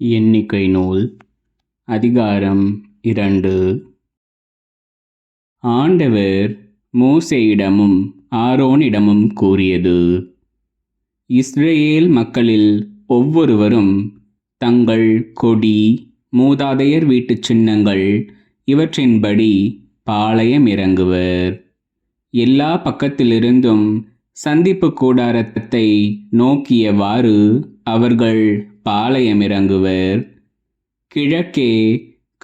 எண்ணிக்கை நூல் அதிகாரம் இரண்டு. ஆண்டவர் மோசேயிடமும் ஆரோனிடமும் கூறியது இஸ்ரேல் மக்களில் ஒவ்வொருவரும் தங்கள் கொடி மூதாதையர் வீட்டுச் சின்னங்கள் இவற்றின்படி பாளையம் இறங்குவர். எல்லா பக்கத்திலிருந்தும் சந்திப்பு கூடாரத்தை நோக்கியவாறு அவர்கள் பாளையம் இறங்குவர் கிழக்கே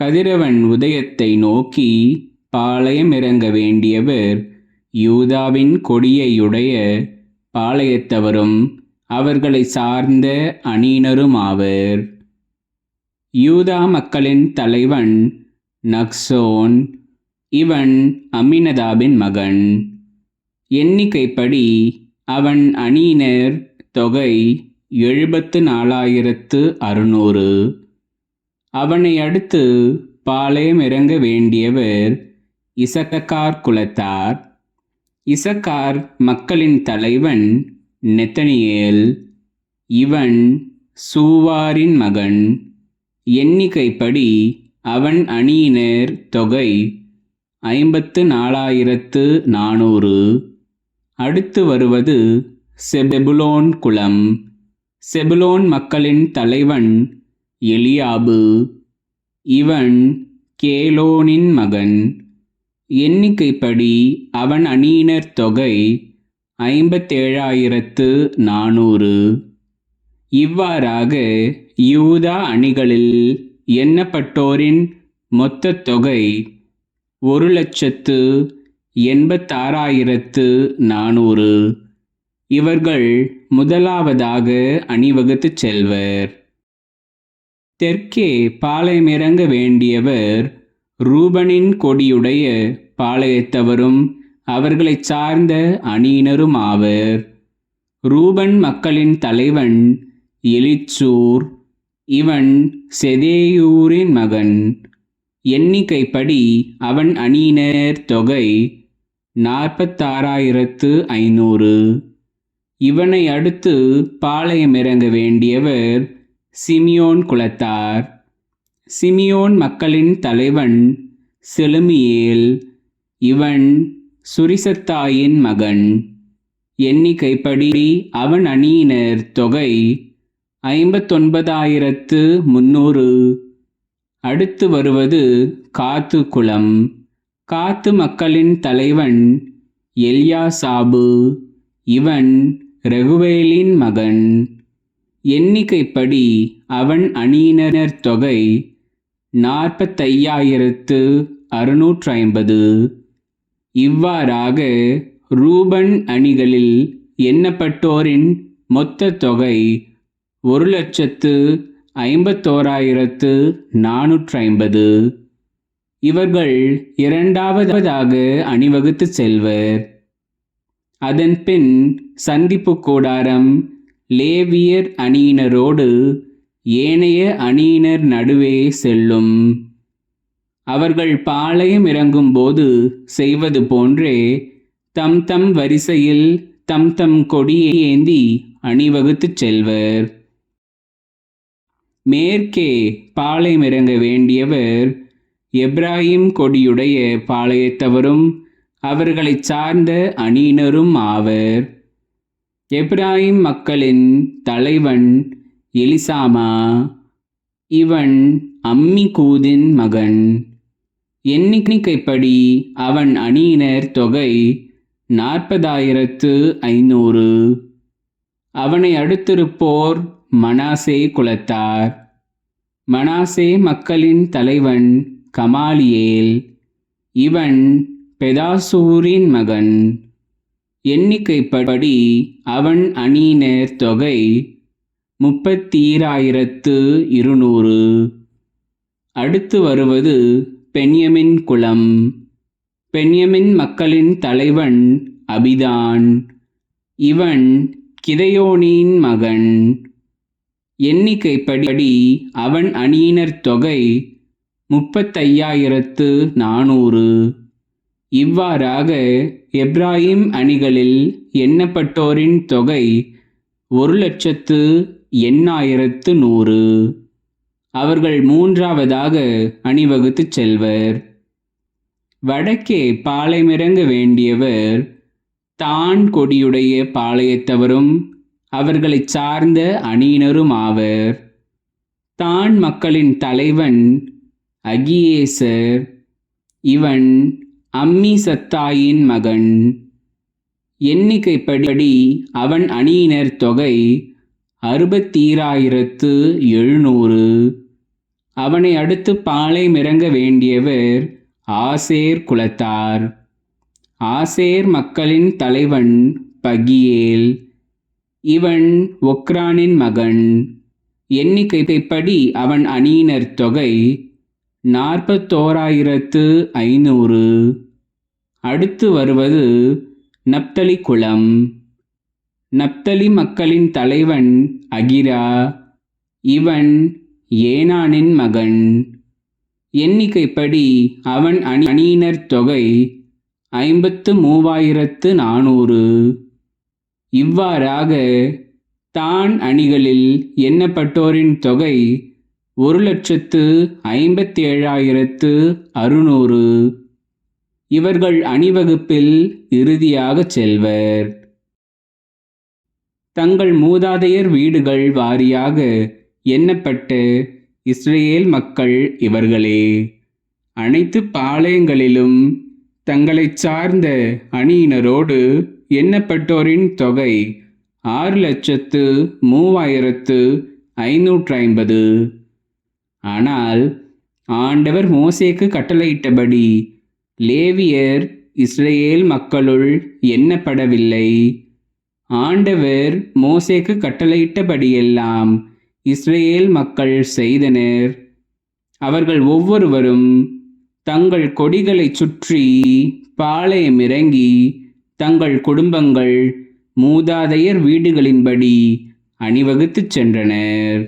கதிரவன் உதயத்தை நோக்கி பாளையம் இறங்க வேண்டியவர் யூதாவின் கொடியையுடைய பாளையத்தவரும் அவர்களை சார்ந்த அணியினருமாவர். யூதா மக்களின் தலைவன் நக்சோன் இவன் அமினதாபின் மகன். எண்ணிக்கைப்படி அவன் அணியினர் தொகை எழுபத்து நாலாயிரத்து அறுநூறு. அவனை அடுத்து பாளையம் இறங்க வேண்டியவர் இசக்கார் குலத்தார். இசக்கார் மக்களின் தலைவன் நெத்தனியேல். இவன் சூவாரின் மகன். எண்ணிக்கைப்படி அவன் அணியினர் தொகை ஐம்பத்து நாலாயிரத்து நானூறு. அடுத்து வருவது செபெபுலோன் குலம். செபுலோன் மக்களின் தலைவன் எலியாபு. இவன் கேலோனின் மகன். எண்ணிக்கைப்படி அவன் அணியினர் தொகை ஐம்பத்தேழாயிரத்து நானூறு. இவ்வாறாக யூதா அணிகளில் எண்ணப்பட்டோரின் மொத்த தொகை ஒரு லட்சத்து எண்பத்தாறாயிரத்து நானூறு. இவர்கள் முதலாவதாக அணிவகுத்துச் செல்வர். தெற்கே பாளையமிறங்க வேண்டியவர் ரூபனின் கொடியுடைய பாளையத்தவரும் அவர்களை சார்ந்த அணியினரும் ஆவர். ரூபன் மக்களின் தலைவன் எலிச்சூர் இவன் செதேயூரின் மகன். எண்ணிக்கைப்படி அவன் அணியினர் தொகை நாற்பத்தாறாயிரத்து ஐநூறு. இவனை அடுத்து பாளையம் இறங்க வேண்டியவர் சிமியோன் குலத்தார். சிமியோன் மக்களின் தலைவன் செலுமியேல். இவன் சுரிசத்தாயின் மகன். எண்ணிக்கைப்படி அவன் அணியினர் தொகை ஐம்பத்தொன்பதாயிரத்து முன்னூறு. அடுத்து வருவது காத்து குலம் காத்து மக்களின் தலைவன் எல்யா சாபு இவன் ரகுவேலின் மகன். எண்ணிக்கைப்படி அவன் அணியினர் தொகை நாற்பத்தையாயிரத்து அறுநூற்று ஐம்பது இவ்வாறாக ரூபன் அணிகளில் எண்ணப்பட்டோரின் மொத்த தொகை ஒரு லட்சத்து ஐம்பத்தோராயிரத்து நானூற்று ஐம்பது இவர்கள் இரண்டாவதாக அணிவகுத்து செல்வர். அதன் பின் சந்திப்பு கூடாரம் லேவியர் அணியினரோடு ஏனைய அணியினர் நடுவே செல்லும். அவர்கள் பாளையம் இறங்கும்போது செய்வது போன்றே தம் தம் வரிசையில் தம் தம் கொடியை ஏந்தி அணிவகுத்துச் செல்வர். மேற்கே பாளையம் இறங்க வேண்டியவர் எப்ராஹிம் கொடியுடைய பாளையத்தவரும் அவர்களைச் சார்ந்த அணியினரும் ஆவர். எப்ராஹிம் மக்களின் தலைவன் எலிசாமா. இவன் அம்மி கூதின் மகன். எண்ணிக்கைப்படி அவன் அணியினர் தொகை நாற்பதாயிரத்து ஐநூறு. அவனை அடுத்திருப்போர் மனாசே குலத்தார். மனாசே மக்களின் தலைவன் கமாலியேல். இவன் பெதாசூரின் மகன். எண்ணிக்கைப்படி அவன் அணியினர் தொகை முப்பத்தீராயிரத்து இருநூறு. அடுத்து வருவது பென்யமின் குலம். பென்யமின் மக்களின் தலைவன் அபிதான். இவன் கிதையோனின் மகன். எண்ணிக்கைப்படி அவன் அணியினர் தொகை முப்பத்தையாயிரத்து நானூறு. இவ்வாறாக எப்ராஹிம் அணிகளில் எண்ணப்பட்டோரின் தொகை ஒரு லட்சத்து எண்ணாயிரத்து நூறு. அவர்கள் மூன்றாவதாக அணிவகுத்துச் செல்வர். வடக்கே பாலைமிறங்க வேண்டியவர் தான் கொடியுடைய பாளையத்தவரும் அவர்களைச் சார்ந்த அணியினரும் ஆவர். தான் மக்களின் தலைவன் அகியேசர். இவன் அம்மி சத்தாயின் மகன். எண்ணிக்கைப்படி அவன் அணியினர் தொகை அறுபத்தீராயிரத்து எழுநூறு. அவனை அடுத்து பாலை மிறங்க வேண்டியவர் ஆசேர் குலத்தார். ஆசேர் மக்களின் தலைவன் பகியேல். இவன் ஒக்ரானின் மகன். எண்ணிக்கைப்படி அவன் அணியினர் தொகை நாற்பத்தோராயிரத்து ஐநூறு. அடுத்து வருவது நப்தலி குலம் நப்தலி மக்களின் தலைவன் அகிரா. இவன் ஏனானின் மகன். எண்ணிக்கைப்படி அவன் அணி அணியினர் தொகை ஐம்பத்து மூவாயிரத்து நானூறு. இவ்வாறாக தான் அணிகளில் எண்ணப்பட்டோரின் தொகை ஒரு லட்சத்து ஐம்பத்தி ஏழாயிரத்து அறுநூறு. இவர்கள் அணிவகுப்பில் இறுதியாகச் செல்வர். தங்கள் மூதாதையர் வீடுகள் வாரியாக எண்ணப்பட்ட இஸ்ரேல் மக்கள் இவர்களே. அனைத்து பாளையங்களிலும் தங்களை சார்ந்த அணியினரோடு எண்ணப்பட்டோரின் தொகை ஆறு லட்சத்து மூவாயிரத்து ஐநூற்று ஐம்பது. ஆனால் ஆண்டவர் மோசேக்கு கட்டளையிட்டபடி லேவியர் இஸ்ரேல் மக்களுள் எண்ணப்படவில்லை. ஆண்டவர் மோசேக்கு கட்டளையிட்டபடியெல்லாம் இஸ்ரேல் மக்கள் செய்தனர். அவர்கள் ஒவ்வொருவரும் தங்கள் கொடிகளைச் சுற்றி பாளையமிறங்கி தங்கள் குடும்பங்கள் மூதாதையர் வீடுகளின்படி அணிவகுத்துச் சென்றனர்.